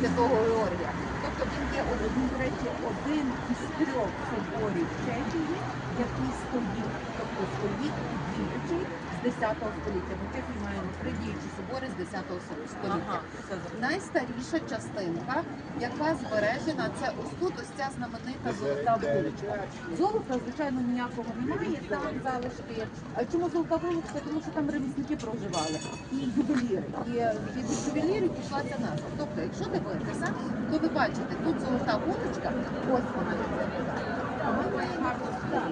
Святого Георгія. Тобто він є до речі, один із трьох соборів Чехії, який стоїть, тобто стоїть 10 століття. Ми в Чехії маємо три діючі собори з 10 століття. Найстаріша частинка, яка збережена, це ось тут ось ця знаменита золота вуличка. Золота, звичайно, ніякого немає. Там залишки. А чому золота вуличка? Тому що там ремісники проживали і ювеліри. І від ювелірів пішла ця назва. Тобто, якщо дивитися, то ви бачите, тут золота вуличка, ось вона як виглядає. А ми маємо так,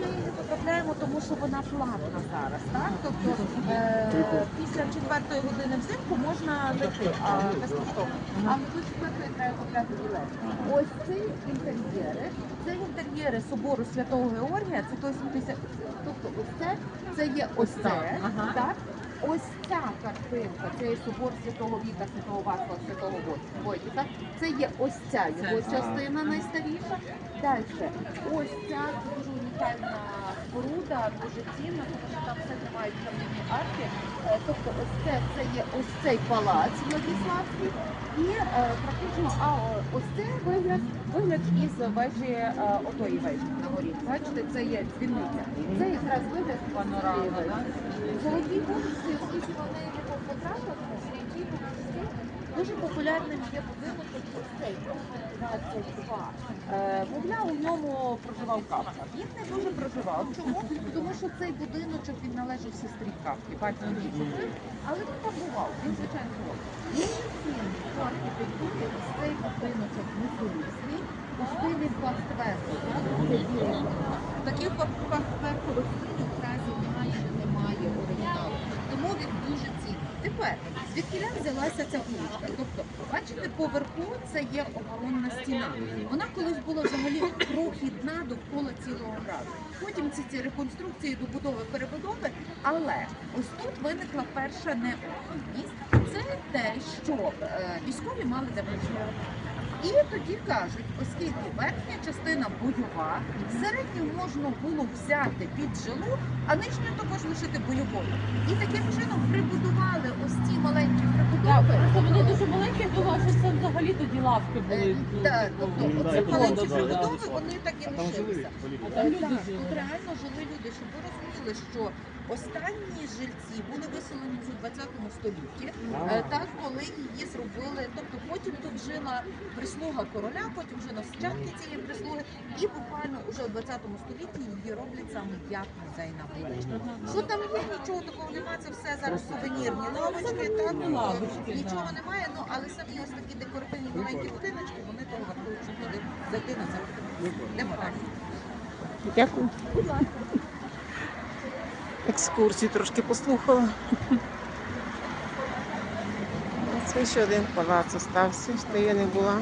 ми її не потрапляємо, тому що вона платна зараз. Так? Тобто е, після четвертої години взимку можна зайти, а безкоштовно. А до четвертої треба купляти білет. Ось ці інтер'єри, це інтер'єри собору Святого Георгія, це той після, тобто ось це, це є ось це, Ага. так? Ось ця картинка, це є собор Святого Віта, Святого Вацлава, Святого Войтіка. Це є ось ця його частина найстаріша. Далі, ось ця дуже унікальна споруда, дуже цінна, тому що там все тримають кам'яні арки. Е, Тобто ось це, це є ось цей палац Владиславський. І е, практично, а ось це вигляд, вигляд із вежі е, отої вежі на горі. Бачите, це є дзвіниця. Це якраз вигляд так? Золоті вулиці, оскільки вони не по квадратах, святі вулиці, дуже популярним є будинок цей, 22. Е, Мовляв, у ньому проживав Кавка. Він не дуже проживав. Чому? Тому що цей будиночок він належав сестрі Кавки, батько сестри, але він там бував, він звичайно бував. Дуже цінний по архітектурі цей будиночок Мусорівський у стилі будинок. Таких фахтверкових стилів в разі майже немає оригіналу. Тому він. Тепер, звідки взялася ця вуличка? Тобто, бачите, поверху це є оборонна стіна. Вона колись була взагалі прохідна довкола цілого граду. Потім ці, ці реконструкції, добудови, перебудови. Але ось тут виникла перша необхідність. Це те, що е, військові мали де проживати. І тоді кажуть, оскільки верхня частина бойова, середню можна було взяти під жилу, а нижню також лишити бойовою. І таким чином прибудували ось ці маленькі Так, прибудови. просто вони дуже маленькі, тому що це взагалі тоді лавки були. Е, Так, тобто Ну, оці маленькі да, да, да. прибудови, вони так і лишилися. Так, тут реально жили люди, щоб ви розуміли, що останні жильці були виселені у 20 столітті. Е, Так, коли її зробили, тобто потім тут жила прислуга короля, потім вже нащадки цієї прислуги, і буквально вже у 20 столітті її роблять саме як музейна вуличка. Що там є, нічого такого немає, це все зараз сувенірні лавочки, так лавочки, нічого да. немає. Ну але самі ось такі декоративні маленькі будиночки, вони того вартують, щоб туди зайти на далі. Дякую. Будь ласка. Екскурсію трошки послухала. Це ще один палац остався, де я не була.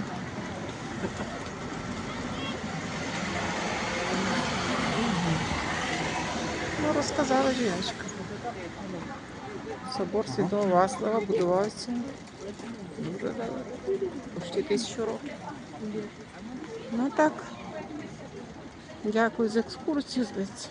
Ну, розказала жіночка. Собор Святого Васлава будувався дуже давно, почти тисячу років. Ну так. Дякую за екскурсію, здається.